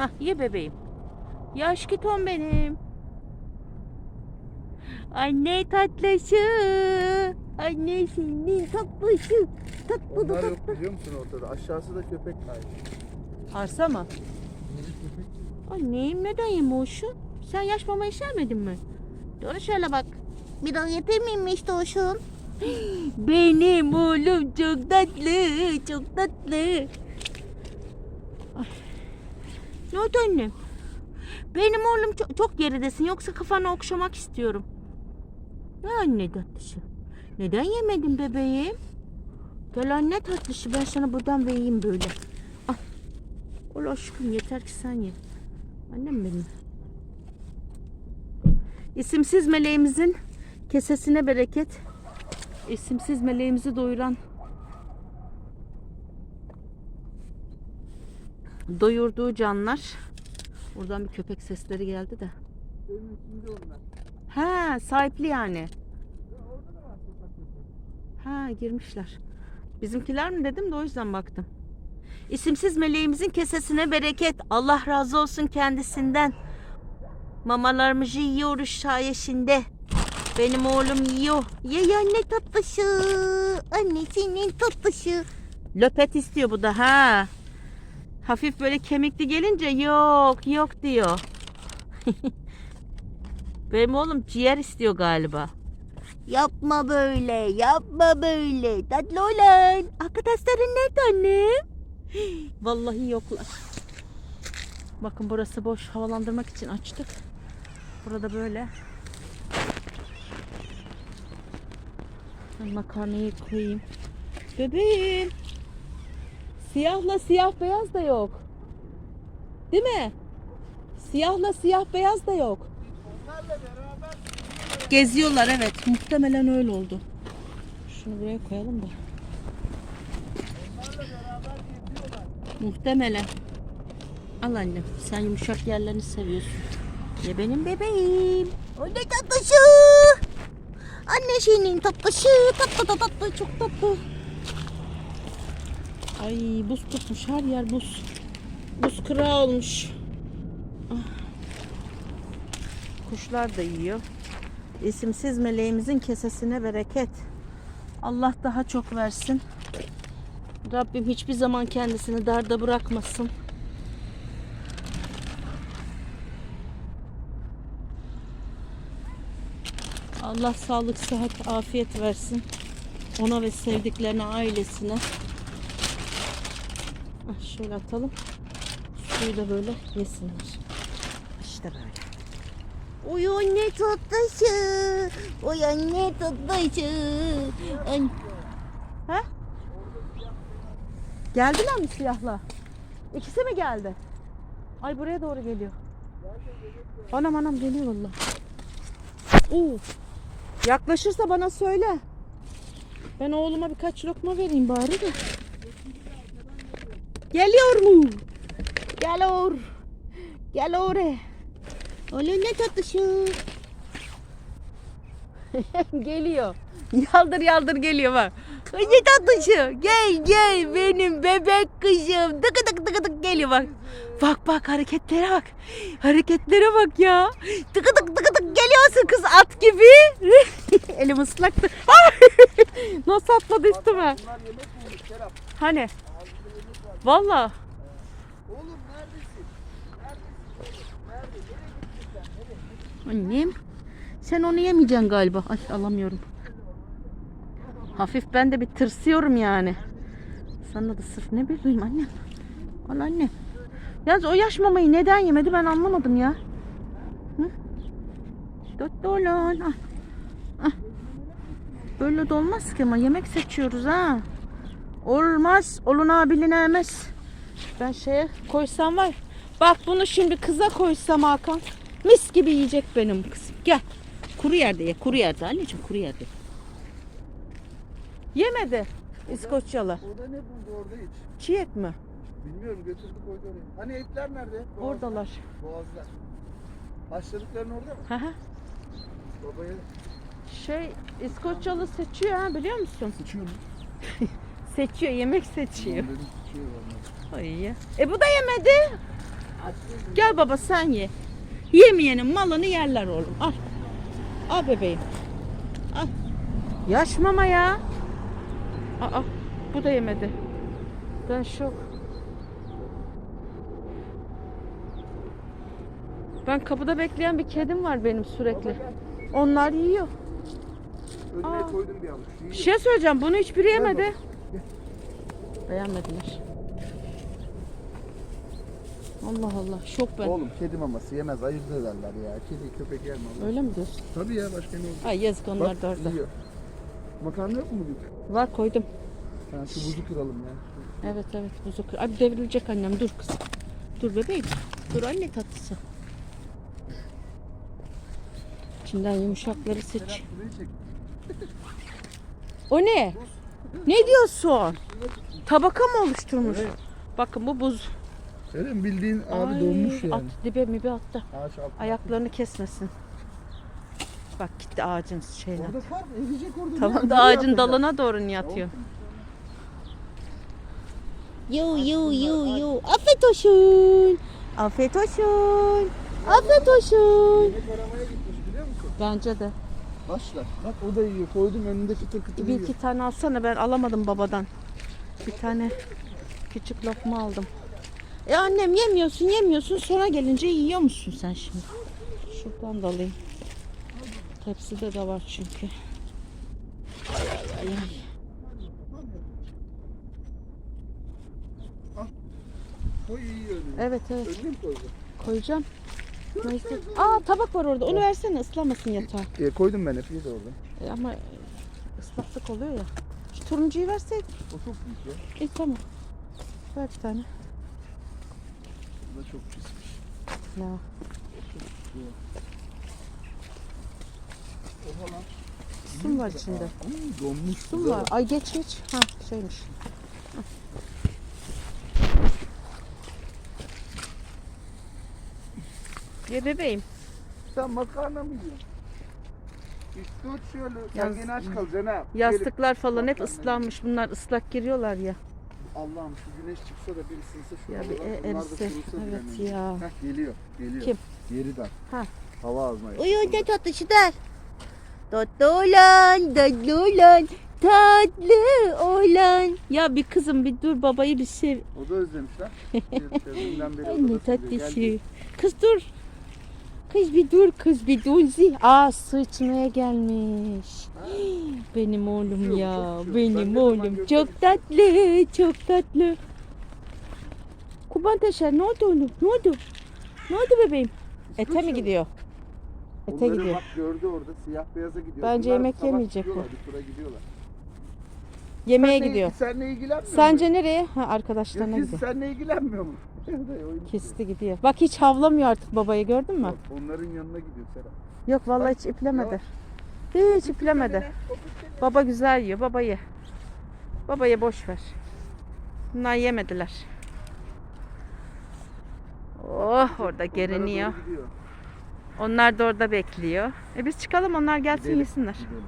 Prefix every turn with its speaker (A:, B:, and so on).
A: Hah ye bebeğim. Ya aşkıtom benim. Anne tatlışı. Anne senin tatlışı. Tatlı da
B: Onlar
A: tatlı.
B: yok biliyor musun ortada? Aşağısı da köpek kaydı.
A: Arsa mı? Anneyim neden yemoşun? Sen yaş mama içermedin mi? Doğru şöyle bak. Bir daha yeter miymiş Doğuş'un? Benim oğlum çok tatlı, çok tatlı. Ne oldu annem? Benim oğlum çok, çok geridesin yoksa kafanı okşamak istiyorum. Ne anne tatlısı? Neden yemedin bebeğim? Gel anne tatlısı ben sana buradan vereyim böyle. Al. Ol aşkım yeter ki sen ye. Annem benim. İsimsiz meleğimizin kesesine bereket. İsimsiz meleğimizi doyuran doyurduğu canlar. Buradan bir köpek sesleri geldi de. Ha, sahipli yani. Ha, girmişler. Bizimkiler mi dedim de o yüzden baktım. İsimsiz meleğimizin kesesine bereket. Allah razı olsun kendisinden. Mamalarımızı yiyoruz sayesinde. Benim oğlum yiyor. Ye ye anne tatlışı. Annesinin tatlışı. Löpet istiyor bu da ha. Hafif böyle kemikli gelince yok yok diyor. Benim oğlum ciğer istiyor galiba. Yapma böyle, yapma böyle. Tatlı olan. Arkadaşların nerede annem? Vallahi yoklar. Bakın burası boş. Havalandırmak için açtık. Burada böyle. Makarnayı koyayım. Bebeğim. Siyahla siyah beyaz da yok. Değil mi? Siyahla siyah beyaz da yok. Geziyorlar evet. Muhtemelen öyle oldu. Şunu buraya koyalım da. Muhtemelen. Al annem. Sen yumuşak yerlerini seviyorsun. Ye benim bebeğim. Anne tatlışı. Anne senin tatlışı. Tatlı tatlı. Çok tatlı. Ay buz tutmuş. Her yer buz. Buz kırağı olmuş. Ah. Kuşlar da yiyor. İsimsiz meleğimizin kesesine bereket. Allah daha çok versin. Rabbim hiçbir zaman kendisini darda bırakmasın. Allah sağlık, sıhhat, afiyet versin. Ona ve sevdiklerine, ailesine. Ah, Şöyle atalım. Suyu da böyle yesinler. İşte böyle. Uy anne tatlısı. Uy anne tatlısı. An ha? Geldiler mi siyahla? İkisi mi geldi? Ay buraya doğru geliyor. Anam anam geliyor valla. Oo. Yaklaşırsa bana söyle. Ben oğluma birkaç lokma vereyim bari de. Geliyor mu? Geliyor. Gel oraya. Oğlum ne tatlışı. geliyor. Yaldır yaldır geliyor bak. Ne tatlışı. Gel gel benim bebek kızım. Dıkı dıkı dıkı dıkı geliyor bak. Bak bak hareketlere bak. Hareketlere bak ya. Tıkı tık tıkı tık geliyorsun kız at gibi. Elim ıslaktı. Nasıl atladı üstüme? Hani? Valla.
B: Oğlum neredesin? Neredesin oğlum? Nerede? Nereye gittin sen? Nereye?
A: Annem. Sen onu yemeyeceksin galiba. Ay alamıyorum. Hafif ben de bir tırsıyorum yani. Sana da sırf ne bileyim annem. Al anne. Yalnız o yaş mamayı neden yemedi ben anlamadım ya. Hı? Dört dolar. Ah. Ah. Böyle de olmaz ki ama yemek seçiyoruz ha. Olmaz. Oluna bilinemez. Ben şeye koysam var. Bak bunu şimdi kıza koysam Hakan. Mis gibi yiyecek benim kızım. Gel. Kuru yerde ye. Kuru yerde anneciğim kuru yerde. Yemedi. İskoçyalı.
B: Orada ne buldu orada hiç?
A: Çiğ et mi?
B: Bilmiyorum götürdü koydu oraya. Hani etler nerede? Boğazda.
A: Oradalar.
B: Boğazda. Başladıkların orada mı?
A: Hı hı.
B: Babaya
A: şey İskoçyalı seçiyor ha biliyor musun?
B: sıçıyor mu?
A: Seçiyor yemek seçiyor. Ay ya. E bu da yemedi. Gel baba sen ye. Yemeyenin malını yerler oğlum. Al. Al bebeğim. Al. Yaş mama ya. Aa, bu da yemedi. Ben şok. Ben kapıda bekleyen bir kedim var benim sürekli. Onlar yiyor.
B: Önüne
A: Aa.
B: koydum bir avuç.
A: Bir şey söyleyeceğim. Bunu hiçbiri yemedi. Beğenmediler. Allah Allah. Şok ben.
B: Oğlum kedi maması yemez ayırt ederler ya. Kedi köpek yer mi?
A: Öyle mi diyorsun?
B: Tabii ya başka ne olur?
A: Ay yazık onlar
B: Bak,
A: da orada.
B: yiyor. Makarna yok mu bugün?
A: Var koydum.
B: Ha, şu buzu kıralım ya.
A: Evet evet buzu kır. Abi devrilecek annem dur kızım. Dur bebeğim. Dur anne tatlısı. İçinden yumuşakları seç. O ne? Ne diyorsun? Tabaka mı oluşturmuş?
B: Evet.
A: Bakın bu buz.
B: Mi? Bildiğin abi
A: Ay,
B: donmuş yani.
A: At dibe mi bir attı.
B: Ağaç altında.
A: Ayaklarını kesmesin. Bak gitti ağacın şeyine.
B: Orada kar eriyecek orada.
A: Tamam da ağacın dalına doğru niye atıyor? Yu yu yu yu. Afiyet olsun. Afiyet olsun. Afiyet olsun. Bence de.
B: Başla. Bak o da yiyor. Koydum önünde kıtır kıtır
A: Bir
B: yiyor.
A: iki tane alsana ben alamadım babadan. Bir tane küçük lokma aldım. E annem yemiyorsun yemiyorsun sonra gelince yiyor musun sen şimdi? Şuradan da alayım. Tepside de var çünkü. Ay ay ay ay.
B: Koy önüne.
A: Evet evet
B: Önüne mi koydun?
A: koyacağım. Neyse. Aa tabak var orada onu versene ıslamasın yatağı.
B: E, koydum ben hep. Yedi orada.
A: E, ama ıslaklık oluyor ya. Şu turuncuyu verseydin.
B: O çok büyük ya.
A: İyi tamam. Ver bir tane.
B: Bu da çok pismiş.
A: Ya.
B: Oha lan.
A: Su var içinde?
B: Hmm, donmuş.
A: Su var? Ay geç geç. Ha şeymiş. Ye bebeğim.
B: Sen makarna mı yiyorsun? Tut şöyle. Sen
A: Yalnız-
B: gene aç kalacaksın ha.
A: Yastıklar falan hep ıslanmış. Bunlar ıslak giriyorlar ya.
B: Allah'ım şu güneş çıksa da bir ısınsa şu
A: Ya bir e-
B: bir
A: Evet ya.
B: Heh, geliyor. Geliyor.
A: Kim?
B: Yeri dar.
A: Ha.
B: Hava alma.
A: Uyu ne tatlısı der. Tatlı olan, tatlı olan, tatlı olan. Ya bir kızım bir dur babayı bir sev.
B: O da özlemiş lan. Dünden beri
A: Ay ne
B: odada sürüyor.
A: tatlısı. Kız dur. Kız bir dur kız bir dur. zi. Aa su içmeye gelmiş. Benim oğlum
B: Yok,
A: ya.
B: çok.
A: Benim
B: de
A: oğlum. Çok tatlı. Çok tatlı. Kuban Teşer ne oldu oğlum? Ne oldu? Ne oldu bebeğim? Ete mi gidiyor? Ete
B: Onları
A: gidiyor.
B: bak gördü orada siyah beyaza gidiyor.
A: Bence yemek
B: sabah
A: yemeyecek
B: gidiyorlar, Bir tura gidiyorlar.
A: Yemeğe
B: Senle-
A: gidiyor.
B: Seninle ilgilenmiyor mu?
A: Sence nereye? Ha arkadaşlarına
B: Yok,
A: gidiyor.
B: Kız seninle ilgilenmiyor mu?
A: Kesti gidiyor. Bak hiç havlamıyor artık babayı gördün mü?
B: Yok, Onların yanına gidiyor Serap.
A: Yok vallahi hiç iplemedi. Hiç iplemedi. Baba güzel yiyor. Baba ye. Babaya boş ver. Bunlar yemediler. Oh orada geriniyor. Onlar da orada bekliyor. E biz çıkalım onlar gelsin
B: Gidelim,
A: yesinler.
B: gidelim.